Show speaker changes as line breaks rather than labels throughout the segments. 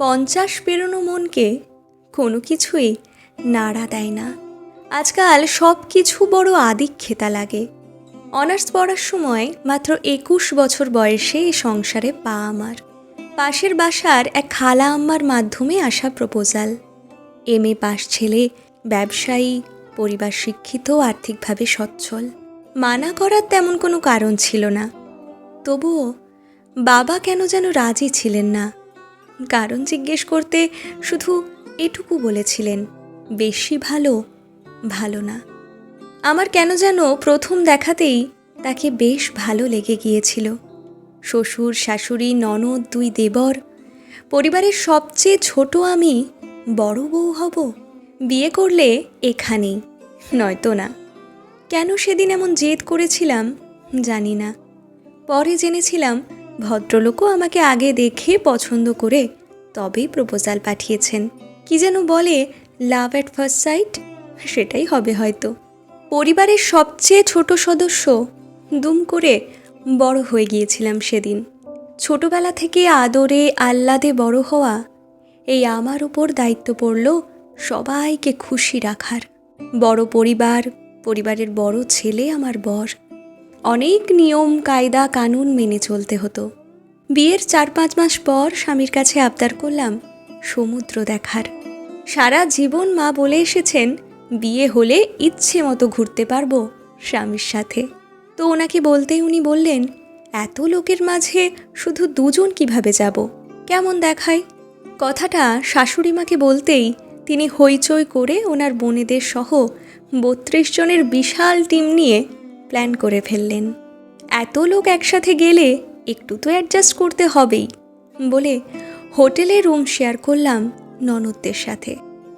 পঞ্চাশ পেরোনো মনকে কোনো কিছুই নাড়া দেয় না। আজকাল সব কিছু বড় আদিক্ষেতা লাগে। অনার্স পড়ার সময় মাত্র একুশ বছর বয়সে এই সংসারে পা আমার। পাশের বাসার এক খালা আম্মার মাধ্যমে আসা প্রপোজাল। এম এ পাশ ছেলে, ব্যবসায়ী, পরিবার শিক্ষিত, আর্থিকভাবে সচ্ছল। মানা করার তেমন কোনো কারণ ছিল না। তবুও বাবা কেন যেন রাজি ছিলেন না। কারণ জিজ্ঞেস করতে শুধু এটুকু বলেছিলেন, বেশি ভালো ভালো না। আমার কেন যেন প্রথম দেখাতেই তাকে বেশ ভালো লেগে গিয়েছিল। শ্বশুর, শাশুড়ি, ননদ, দুই দেবর, পরিবারের সবচেয়ে ছোট আমি বড় বউ হব, বিয়ে করলে এখানেই, নয়তো না। কেন সেদিন এমন জেদ করেছিলাম জানি না। পরে জেনেছিলাম ভদ্রলোকও আমাকে আগে দেখে পছন্দ করে তবেই প্রপোজাল পাঠিয়েছেন। কি যেন বলে লাভ অ্যাট ফার্স্ট সাইট সেটাই হবে হয়তো। পরিবারের সবচেয়ে ছোট সদস্য, দুম করে বড় হয়ে গিয়েছিলাম সেদিন। ছোটবেলা থেকে আদরে আহ্লাদে বড় হওয়া, এই আমার উপর দায়িত্ব পড়ল সবাইকে খুশি রাখার। বড় পরিবার, পরিবারের বড় ছেলে আমার বর। অনেক নিয়ম, কায়দা, কানুন মেনে চলতে হতো। বিয়ের চার পাঁচ মাস পর স্বামীর কাছে আবদার করলাম, সমুদ্র দেখার। সারা জীবন মা বলে এসেছেন, বিয়ে হলে ইচ্ছে মতো ঘুরতে পারব স্বামীর সাথে। তো ওনাকে বলতেই উনি বললেন, এত লোকের মাঝে শুধু দুজন কীভাবে যাব? কেমন দেখায়? কথাটা শাশুড়ি মাকে বলতেই তিনি হইচই করে ওনার বোনেদের সহ বত্রিশ জনের বিশাল টিম নিয়ে প্ল্যান করে ফেললেন। এত লোক একসাথে গেলে একটু তো অ্যাডজাস্ট করতে হবেই। বলে হোটেলে রুম শেয়ার করলাম ননদদের সাথে।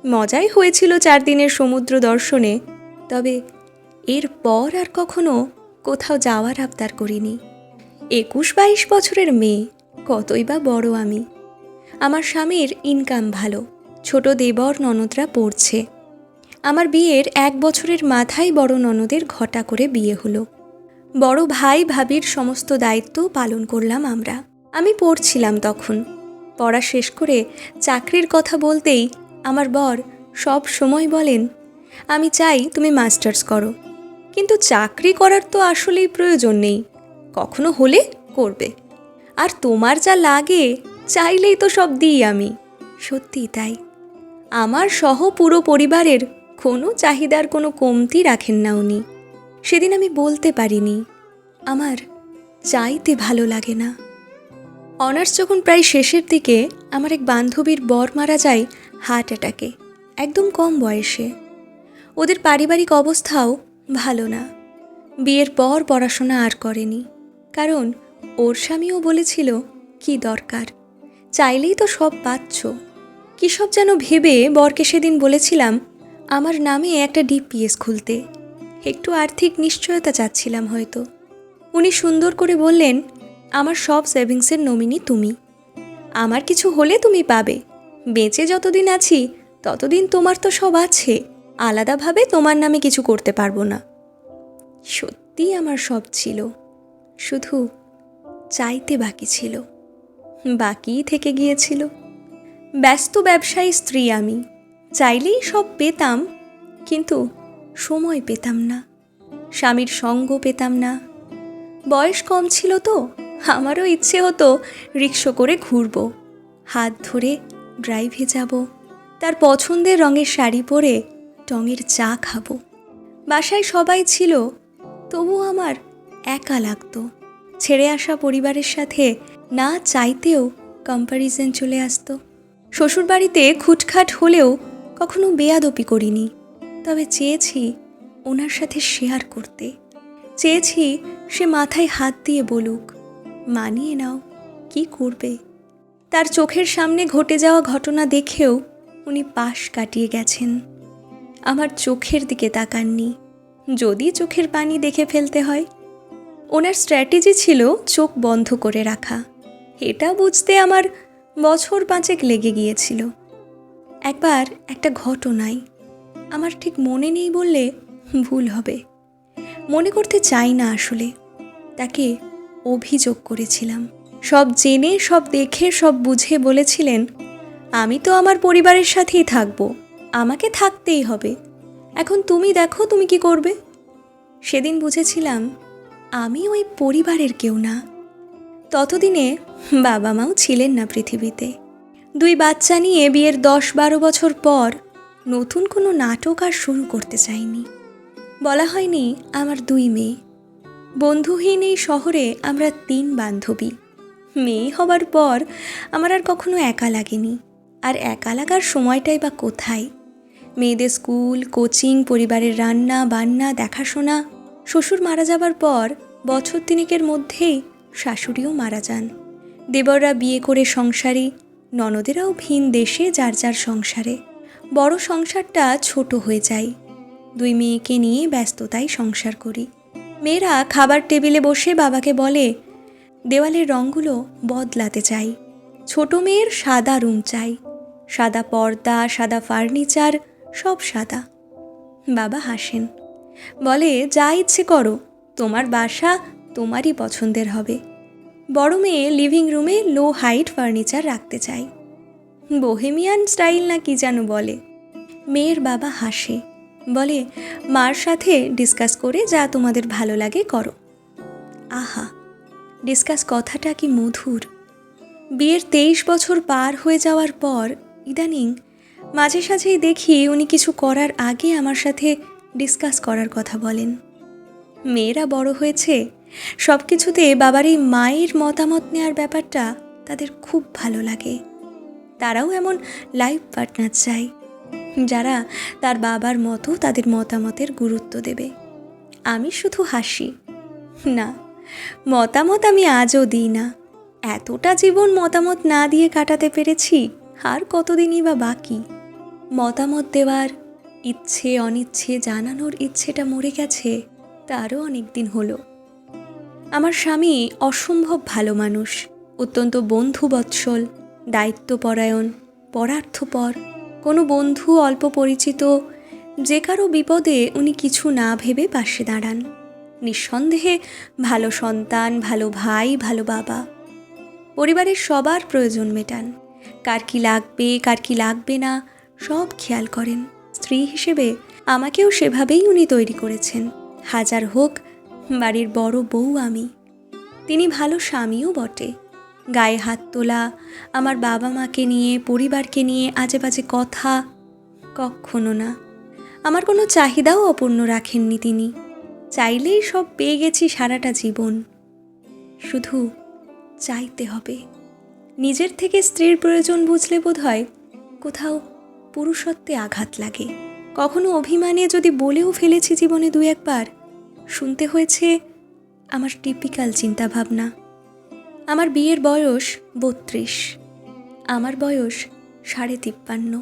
মজাই হয়েছিল চার দিনের সমুদ্র দর্শনে, তবে এর পর আর কখনো কোথাও যাওয়ার আবদার করিনি। একুশ বাইশ বছরের মেয়ে, কতই বা বড় আমি। আমার স্বামীর ইনকাম ভালো, ছোট দেবর ননদরা পড়ছে। আমার বিয়ের এক বছরের মাথায় বড় ননদের ঘটা করে বিয়ে হলো। বড় ভাই ভাবির সমস্ত দায়িত্ব পালন করলাম আমরা। আমি পড়ছিলাম তখন। পড়া শেষ করে চাকরির কথা বলতেই আমার বর সব সময় বলেন, আমি চাই তুমি মাস্টার্স করো। কিন্তু চাকরি করার তো আসলেই প্রয়োজন নেই। কখনো হলে করবে। আর তোমার যা লাগে, চাইলেই তো সব দিই আমি। সত্যি তাই। আমার সহ পুরো পরিবারের কোনো চাহিদার কোনো কমতি রাখেন না উনি। সেদিন আমি বলতে পারিনি, আমার চাইতে ভালো লাগে না। অনার্স যখন প্রায় শেষের দিকে আমার এক বান্ধবীর বর মারা যায় হার্ট অ্যাটাকে, একদম কম বয়সে। ওদের পারিবারিক অবস্থাও ভালো না। বিয়ের পর পড়াশোনা আর করেনি। কারণ ওর স্বামীও বলেছিল, কি দরকার? চাইলেই তো সব পাচ্ছ। কী সব যেন ভেবে বরকে সেদিন বলেছিলাম আমার নামে একটা ডিপিএস খুলতে। একটু আর্থিক নিশ্চয়তা চাচ্ছিলাম হয়তো। উনি সুন্দর করে বললেন, আমার সব সেভিংসের নমিনি তুমি। আমার কিছু হলে তুমি পাবে। বেঁচে যতদিন আছি, ততদিন তোমার তো সব আছে। আলাদাভাবে তোমার নামে কিছু করতে পারব না। সত্যি আমার সব ছিল। শুধু চাইতে বাকি ছিল। বাকিই থেকে গিয়েছিল। ব্যস্ত ব্যবসায়ী স্ত্রী আমি। চাইলেই সব পেতাম, কিন্তু সময় পেতাম না। স্বামীর সঙ্গ পেতাম না। বয়স কম ছিল তো, আমারও ইচ্ছে হতো রিক্সো করে ঘুরব। হাত ধরে ড্রাইভে যাব। তার পছন্দের রঙের শাড়ি পরে টঙের চা খাব। বাসায় সবাই ছিল, তবু আমার একা লাগতো। ছেড়ে আসা পরিবারের সাথে না চাইতেও কম্প্যারিজন চলে আসতো। শ্বশুরবাড়িতে খুটখাট হলেও কখনো বেয়াদপি করিনি, তবে চেয়েছি ওনার সাথে শেয়ার করতে। চেয়েছি সে মাথায় হাত দিয়ে বলুক, মানিয়ে নাও, কি করবে? তার চোখের সামনে ঘটে যাওয়া ঘটনা দেখেও উনি পাশ কাটিয়ে গেছেন। আমার চোখের দিকে তাকাননি, যদি চোখের পানি দেখে ফেলতে হয়। ওনার স্ট্র্যাটেজি ছিল চোখ বন্ধ করে রাখা। এটা বুঝতে আমার বছর পাঁচেক লেগে গিয়েছিল। একবার একটা ঘটনায় আমার ঠিক মনে নেই বললে ভুল হবে। মনে করতে চাই না আসলে। তাকে অভিযোগ করেছিলাম। সব জেনে, সব দেখে, সব বুঝে বলেছিলেন, আমি তো আমার পরিবারের সাথেই থাকব। আমাকে থাকতেই হবে। এখন তুমি দেখো, তুমি কি করবে? সেদিন বুঝেছিলাম, আমি ওই পরিবারের কেউ না। ততদিনে বাবা মাও ছিলেন না পৃথিবীতে। দুই বাচ্চা নিয়ে বিয়ের দশ বারো বছর পর নতুন কোনো নাটক আর শুরু করতে চাইনি। বলা হয়নি আমার দুই মেয়ে। বন্ধুহীন এই শহরে আমরা তিন বান্ধবী। মেয়ে হবার পর আমার আর কখনো একা লাগেনি। আর একা লাগার সময়টাই বা কোথায়? মেয়েদের স্কুল, কোচিং, পরিবারের রান্না, বান্না, দেখাশোনা, শ্বশুর মারা যাবার পর বছর তিনেকের মধ্যেই শাশুড়িও মারা যান। দেবররা বিয়ে করে সংসারী ননদেরাও ভিন দেশে যার যার সংসারে। বড় সংসারটা ছোট হয়ে যায়। দুই মেয়েকে নিয়ে ব্যস্ততায় সংসার করি। মেয়েরা খাবার টেবিলে বসে বাবাকে বলে, দেওয়ালের রঙগুলো বদলাতে চাই। ছোট মেয়ের সাদা রুম চাই। সাদা পর্দা, সাদা ফার্নিচার, সব সাদা। বাবা হাসেন। বলে, যা ইচ্ছে করো। তোমার বাসা তোমারই পছন্দের হবে। বড় মেয়ে লিভিং রুমে লো হাইট ফার্নিচার রাখতে চাই। বোহেমিয়ান স্টাইল না কি যেন বলে। মেয়ের বাবা হাসে। বলে, মার সাথে ডিসকাস করে যা তোমাদের ভালো লাগে করো। আহা ডিসকাস কথাটা কি মধুর। বিয়ের তেইশ বছর পার হয়ে যাওয়ার পর ইদানিং মাঝে সাঝেই দেখি উনি কিছু করার আগে আমার সাথে ডিসকাস করার কথা বলেন। মেয়েরা বড় হয়েছে সব কিছুতে বাবার এই মায়ের মতামত নেওয়ার ব্যাপারটা তাদের খুব ভালো লাগে। তারাও এমন লাইফ পার্টনার চায়, যারা তার বাবার মতো তাদের মতামতের গুরুত্ব দেবে। আমি শুধু হাসি। না, মতামত আমি আজও দিই না। এতটা জীবন মতামত না দিয়ে কাটাতে পেরেছি, আর কতদিনই বা বাকি? মতামত দেওয়ার ইচ্ছে অনিচ্ছে জানানোর ইচ্ছেটা মরে গেছে, তারও অনেক দিন হলো। আমার স্বামী অসম্ভব ভালো মানুষ, অত্যন্ত বন্ধুবৎসল, দায়িত্বপরায়ণ, পরার্থপর, কোনো বন্ধু অল্প পরিচিত, যে কারও বিপদে উনি কিছু না ভেবে পাশে দাঁড়ান। নিঃসন্দেহে ভালো সন্তান, ভালো ভাই, ভালো বাবা। পরিবারের সবার প্রয়োজন মেটান। কার কি লাগবে, কার কি লাগবে না, সব খেয়াল করেন। স্ত্রী হিসেবে আমাকেও সেভাবেই উনি তৈরি করেছেন। হাজার হোক বাড়ির বড় বউ আমি। তিনি ভালো স্বামীও বটে। গায়ে হাত তোলা, আমার বাবা মাকে নিয়ে, পরিবারকে নিয়ে আজে বাজে কথা, কখনো না। আমার কোনো চাহিদাও অপূর্ণ রাখেননি তিনি। চাইলেই সব পেয়ে গেছি সারাটা জীবন। শুধু চাইতে হবে। নিজের থেকে স্ত্রীর প্রয়োজন বুঝলে বোধ হয় কোথাও পুরুষত্বে আঘাত লাগে। কখনো অভিমানে যদি বলেও ফেলেছি জীবনে দু একবার শুনতে হয়েছে আমার টিপিক্যাল চিন্তাভাবনা। আমার বিয়ের বয়স বত্রিশ, আমার বয়স সাড়ে তিপ্পান্ন।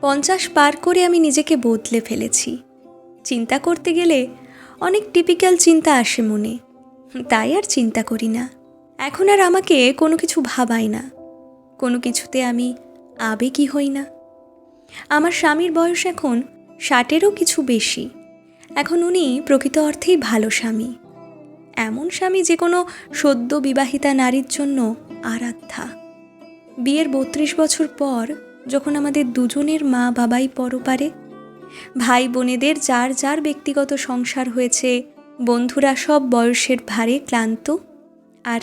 পঞ্চাশ পার করে আমি নিজেকে বদলে ফেলেছি। চিন্তা করতে গেলে অনেক টিপিক্যাল চিন্তা আসে মনে, তাই আর চিন্তা করি না। এখন আর আমাকে কোনো কিছু ভাবায় না, কোনো কিছুতে আমি আবেগী হই না। আমার স্বামীর বয়স এখন ষাটেরও কিছু বেশি। এখন উনি প্রকৃত অর্থেই ভালো স্বামী। এমন স্বামী যে কোনো সদ্য বিবাহিতা নারীর জন্য আরাধ্যা। বিয়ের বত্রিশ বছর পর যখন আমাদের দুজনের মা বাবাই পরপারে, ভাই বোনেদের যার যার ব্যক্তিগত সংসার হয়েছে, বন্ধুরা সব বয়সের ভারে ক্লান্ত, আর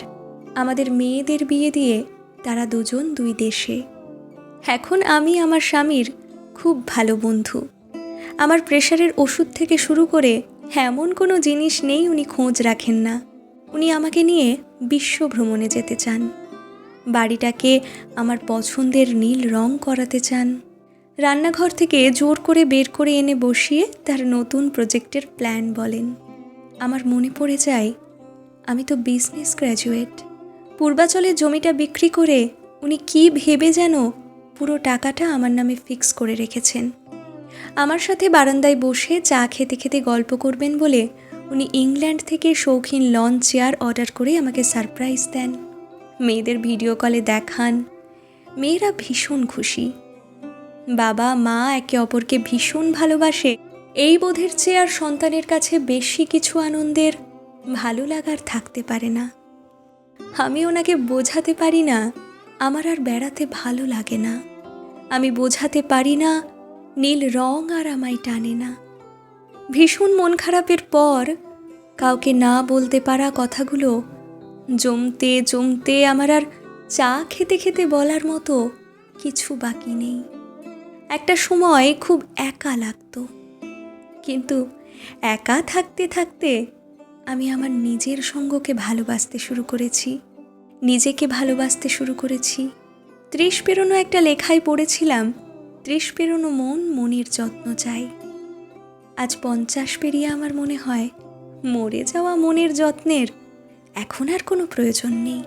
আমাদের মেয়েদের বিয়ে দিয়ে তারা দুজন দুই দেশে। এখন আমি আমার স্বামীর খুব ভালো বন্ধু। আমার প্রেশারের ওষুধ থেকে শুরু করে এমন কোনো জিনিস নেই উনি খোঁজ রাখেন না। উনি আমাকে নিয়ে বিশ্ব ভ্রমণে যেতে চান। বাড়িটাকে আমার পছন্দের নীল রং করাতে চান। রান্নাঘর থেকে জোর করে বের করে এনে বসিয়ে তার নতুন প্রজেক্টের প্ল্যান বলেন। আমার মনে পড়ে যায়, আমি তো বিজনেস গ্র্যাজুয়েট। পূর্বাচলের জমিটা বিক্রি করে উনি কি ভেবে যেন পুরো টাকাটা আমার নামে ফিক্স করে রেখেছেন। আমার সাথে বারান্দায় বসে চা খেতে খেতে গল্প করবেন বলে উনি ইংল্যান্ড থেকে শৌখিন লন চেয়ার অর্ডার করে আমাকে সারপ্রাইজ দেন। মেয়েদের ভিডিও কলে দেখান। মেয়েরা ভীষণ খুশি। বাবা, মা একে অপরকে ভীষণ ভালোবাসে। এই বোধের চেয়ে আর সন্তানের কাছে বেশি কিছু আনন্দের, ভালো লাগার থাকতে পারে না। আমি ওনাকে বোঝাতে পারি না, আমার আর বেড়াতে ভালো লাগে না। আমি বোঝাতে পারি না নীল রং আর আমায় টানে না। ভীষণ মন খারাপের পর কাউকে না বলতে পারা কথাগুলো জমতে জমতে আমার আর চা খেতে খেতে বলার মতো কিছু বাকি নেই। একটা সময় খুব একা লাগতো। কিন্তু একা থাকতে থাকতে আমি আমার নিজের সঙ্গকে ভালোবাসতে শুরু করেছি, নিজেকে ভালোবাসতে শুরু করেছি। ত্রিশ পেরোনো একটা লেখায় পড়েছিলাম ত্রিশ পেরোনো মন মনির যত্ন চাই। আজ পঞ্চাশ পেরিয়ে আমার মনে হয় মরে যাওয়া মনের যত্নের এখন আর কোনো প্রয়োজন নেই।